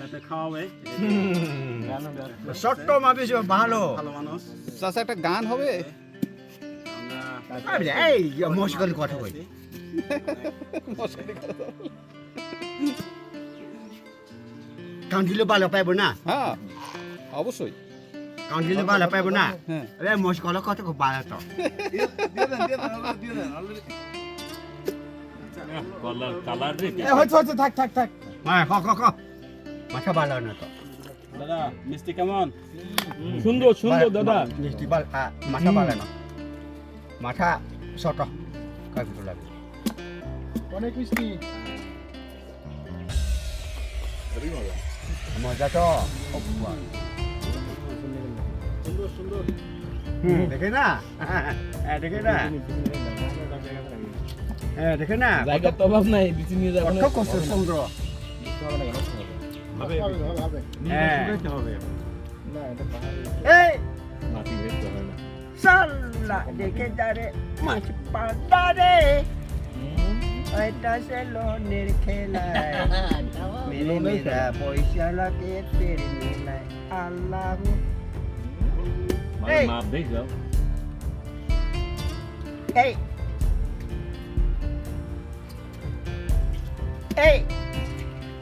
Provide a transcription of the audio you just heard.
তাতে খাওয়াবে। ছোট্ট মানুষ ভালো। ভালো মানুষ। চাচা একটা গান হবে? আমরা এই মুশকিল কথা কই? কাউন্টিলে ভালো পাইব না? হ্যাঁ অবশ্যই। কাউন্টিলে ভালো পাইব না? হ্যাঁ। আরে মুশকিল কথা খুব ভালো তো। কলার কালার রে। এ, হচ্ছে হচ্ছে থাক থাক থাক। হ্যাঁ ক ক ক। মাথা ভালো না তো। দাদা মিষ্টি কেমন? সুন্দর সুন্দর দাদা। মিষ্টি ভালো মাথা ভালো না। মাথা ছোট কাকুটো লাগে অনেক মিষ্টি। মজা তো। হুম, দেখে না? হ্যাঁ, দেখে না? হ্যাঁ দেখে না? কত কষ্ট সুন্দর হবে হ্যাঁ। হবে। এই! মাটি বেরতে হয় না সাল্লা দেখে যারে মাছ পাল্টা রে। এটা সে লোনের খেলায়। মেরে মেরা পয়সা লাগে তেরে মিলায়। আল্লাহ। মানে এই। মাপ দেখ যাও। এই! এই!